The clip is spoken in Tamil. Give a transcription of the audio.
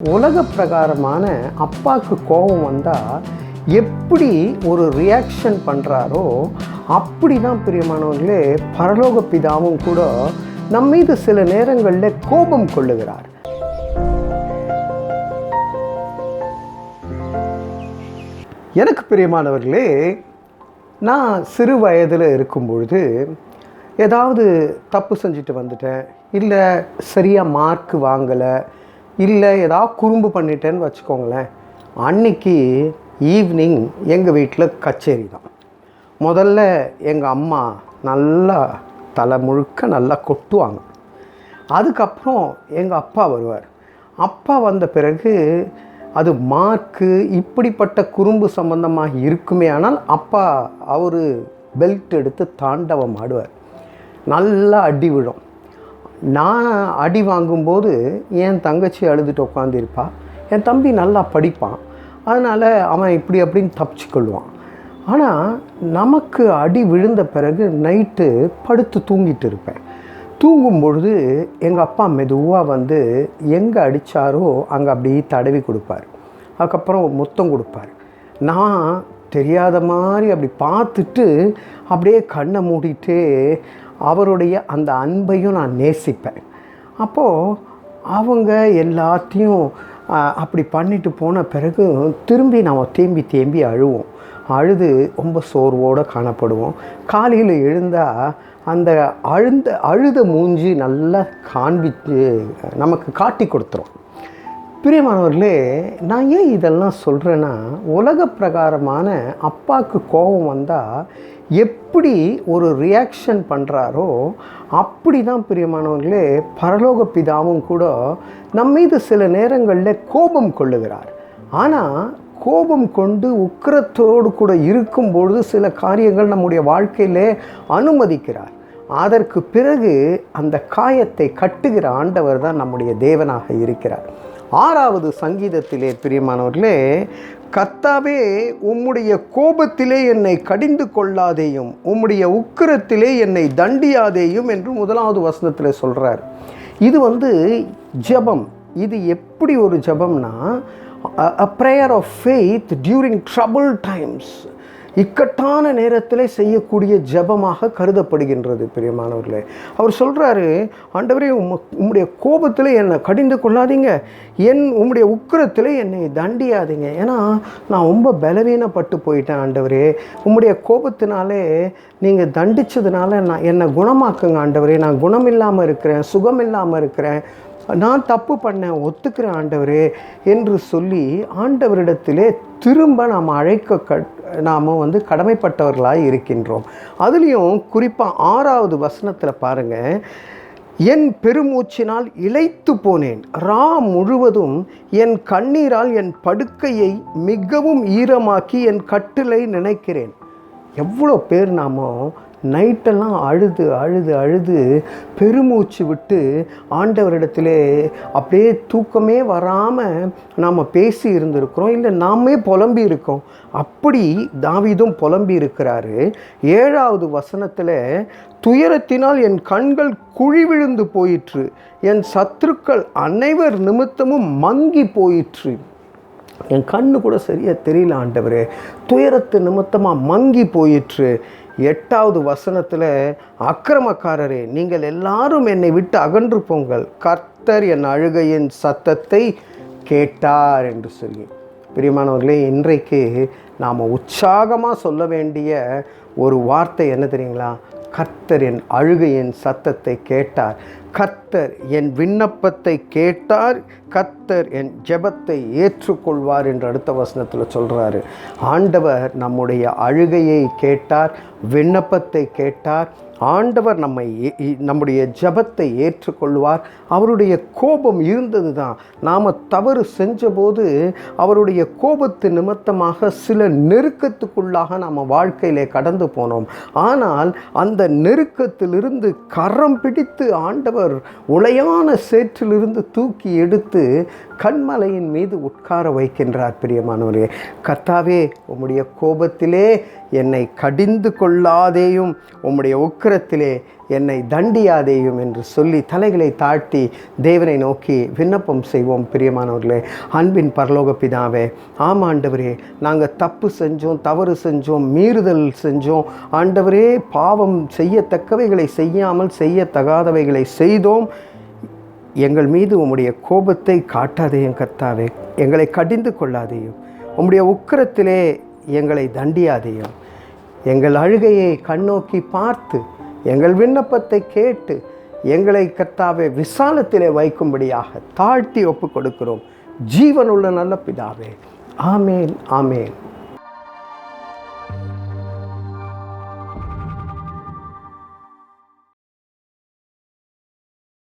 உலக பிரகாரமான அப்பாவுக்கு கோபம் வந்தால் எப்படி ஒரு ரியாக்ஷன் பண்ணுறாரோ அப்படி தான் பிரியமானவர்களே பரலோக பிதாவும் கூட நம் மீது சில நேரங்களில் கோபம் கொள்ளுகிறார். எனக்கு பிரியமானவர்களே நான் சிறு வயதில் இருக்கும் பொழுது ஏதாவது தப்பு செஞ்சுட்டு வந்துட்டேன் இல்லை சரியாக மார்க் வாங்கலை இல்லை ஏதாவது குறும்பு பண்ணிட்டேன்னு வச்சுக்கோங்களேன். அன்னைக்கு ஈவினிங் எங்கள் வீட்டில் கச்சேரி தான். முதல்ல எங்கள் அம்மா நல்லா தலை முழுக்க நல்லா கொட்டுவாங்க. அதுக்கப்புறம் எங்கள் அப்பா வருவார். அப்பா வந்த பிறகு அது மார்க்கு இப்படிப்பட்ட குறும்பு சம்பந்தமாக இருக்குமே ஆனால் அப்பா அவர் பெல்ட் எடுத்து தாண்டவம் ஆடுவார். நல்லா அடி விழும். நான் அடி வாங்கும்போது என் தங்கச்சி அழுதுட்டு உட்காந்துருப்பா என் தம்பி நல்லா படிப்பான். அதனால் அவன் இப்படி அப்படின்னு தப்பிச்சுக்கொள்வான் ஆனால் நமக்கு அடி விழுந்த பிறகு நைட்டு படுத்து தூங்கிட்டு இருப்பேன். தூங்கும் பொழுது எங்கள் அப்பா மெதுவாக வந்து எங்கே அடித்தாரோ அங்கே அப்படியே தடவி கொடுப்பார். அதுக்கப்புறம் முத்தம் கொடுப்பார். நான் தெரியாத மாதிரி அப்படி பார்த்துட்டு அப்படியே கண்ணை மூடிட்டு அவருடைய அந்த அன்பையும் நான் நேசிப்பேன். அப்போது அவங்க எல்லாத்தையும் அப்படி பண்ணிட்டு போன பிறகு திரும்பி நாம் தேம்பி தேம்பி அழுவோம். அழுது ரொம்ப சோர்வோடு காணப்படுவோம். காலையில் எழுந்தால் அந்த அழுந்த அழுத மூஞ்சி நல்லா காண்பித்து நமக்கு காட்டி கொடுத்துரும். பிரியமானவர்களே நான் ஏன் இதெல்லாம் சொல்கிறேன்னா உலக பிரகாரமான அப்பாவுக்கு கோபம் வந்தால் எப்படி ஒரு ரியாக்ஷன் பண்ணுறாரோ அப்படி தான் பிரியமானவர்களே பரலோக பிதாவும் கூட நம் மீது சில நேரங்களில் கோபம் கொள்ளுகிறார். ஆனால் கோபம் கொண்டு உக்கிரத்தோடு கூட இருக்கும்பொழுது சில காரியங்கள் நம்முடைய வாழ்க்கையிலே அனுமதிக்கிறார். அதற்கு பிறகு அந்த காயத்தை கட்டுகிற ஆண்டவர் தான் நம்முடைய தேவனாக இருக்கிறார். ஆறாவது சங்கீதத்திலே பிரியமானவர்களே கத்தாவே உம்முடைய கோபத்திலே என்னை கடிந்து கொள்ளாதேயும் உம்முடைய உக்கிரத்திலே என்னை தண்டியாதேயும் என்று முதலாவது வசனத்தில் சொல்கிறார் இது வந்து ஜெபம். இது எப்படி ஒரு ஜெபம்னா a prayer of faith during trouble times இக்கட்டான நேரத்தில் செய்யக்கூடிய ஜெபமாக கருதப்படுகின்றது பிரியமானவர்களே. அவர் சொல்கிறாரு ஆண்டவரே உம் உம்முடைய கோபத்தில் என்னை கடிந்து கொள்ளாதீங்க. என் உம்முடைய உக்கிரத்தில் என்னை தண்டியாதீங்க. ஏன்னா நான் ரொம்ப பலவீனப்பட்டு போயிட்டேன் ஆண்டவரே. உம்முடைய கோபத்தினாலே நீங்கள் தண்டிச்சதுனால நான் என்னை குணமாக்குங்க ஆண்டவரே. நான் குணம் இல்லாமல் இருக்கிறேன் சுகம் இல்லாமல் இருக்கிறேன். நான் தப்பு பண்ணேன் ஒத்துக்கிறேன் ஆண்டவரே என்று சொல்லி ஆண்டவரிடத்திலே திரும்ப நாம் அழைக்க க நாம் வந்து கடமைப்பட்டவர்களாக இருக்கின்றோம். அதுலேயும் குறிப்பாக ஆறாவது வசனத்தில் பாருங்கள் என் பெருமூச்சினால் இழைத்து போனேன். ரா முழுவதும் என் கண்ணீரால் என் படுக்கையை மிகவும் ஈரமாக்கி என் கட்டிலை நினைக்கிறேன். எவ்வளோ பேர் நாமோ நைட்டெல்லாம் அழுது அழுது அழுது பெருமூச்சு விட்டு ஆண்டவரிடத்திலே அப்படியே தூக்கமே வராமல் நாம் பேசி இருந்திருக்கிறோம். இல்லை நாமே புலம்பி இருக்கோம். அப்படி தாவிதும் புலம்பி இருக்கிறாரு. ஏழாவது வசனத்தில் துயரத்தினால் என் கண்கள் குழி விழுந்து போயிற்று. என் சத்துருக்கள் அனைவர் நிமித்தமும் மங்கி போயிற்று. என் கண்ணு கூட சரியாக தெரியல ஆண்டவர். துயரத்து நிமித்தமாக மங்கி போயிற்று. எட்டாவது வசனத்தில் அக்கிரமக்காரரே நீங்கள் எல்லாரும் என்னை விட்டு அகன்று போங்கள். கர்த்தர் என் அழுகையின் சத்தத்தை கேட்டார் என்று சொல்லி. பிரியமானவர்களே இன்றைக்கு நாம் உற்சாகமாக சொல்ல வேண்டிய ஒரு வார்த்தை என்ன தெரியுங்களா? கர்த்தர் என் அழுகையின் சத்தத்தை கேட்டார். கர்த்தர் என் விண்ணப்பத்தை கேட்டார் கர்த்தர் என் ஜெபத்தை ஏற்றுக்கொள்வார் என்று அடுத்த வசனத்தில் சொல்கிறாரு ஆண்டவர் நம்முடைய அழுகையை கேட்டார் விண்ணப்பத்தை கேட்டார் ஆண்டவர் நம்மை நம்முடைய ஜெபத்தை ஏற்றுக்கொள்வார். அவருடைய கோபம் இருந்தது தான் நாம் தவறு செஞ்சபோது அவருடைய கோபத்து நிமித்தமாக சில நெருக்கத்துக்குள்ளாக நாம் வாழ்க்கையிலே கடந்து போனோம். ஆனால் அந்த நெருக்கத்திலிருந்து கரம் பிடித்து ஆண்டவர் உளையான சேற்றிலிருந்து தூக்கி எடுத்து கண்மலையின் மீது உட்கார வைக்கின்றார் பிரியமானவரே கத்தாவே உம்முடைய கோபத்திலே என்னை கடிந்து கொள்ளாதேயும் உம்முடைய உக்கிரத்திலே என்னை தண்டியாதேயும் என்று சொல்லி தலைகளை தாழ்த்தி தேவனை நோக்கி விண்ணப்பம் செய்வோம் பிரியமானவர்களே. அன்பின் பரலோக பிதாவே ஆமாண்டவரே நாங்கள் தப்பு செஞ்சோம் தவறு செஞ்சோம் மீறுதல் செஞ்சோம். ஆண்டவரே பாவம் செய்யத்தக்கவைகளை செய்யாமல் செய்யத்தகாதவைகளை செய்தோம். எங்கள் மீது உம்முடைய கோபத்தை காட்டாதேயும் கர்த்தாவே. எங்களை கடிந்து கொள்ளாதேயும் உம்முடைய உக்கிரத்திலே எங்களை தண்டியாதையும் எங்கள் அழுகையை கண்ணோக்கி பார்த்து எங்கள் விண்ணப்பத்தை கேட்டு எங்களை கர்த்தாவே விசாலத்திலே வைக்கும்படியாக தாழ்த்தி ஒப்பு கொடுக்கிறோம். ஜீவனுள்ள நல்ல பிதாவே. ஆமேன் ஆமேன்.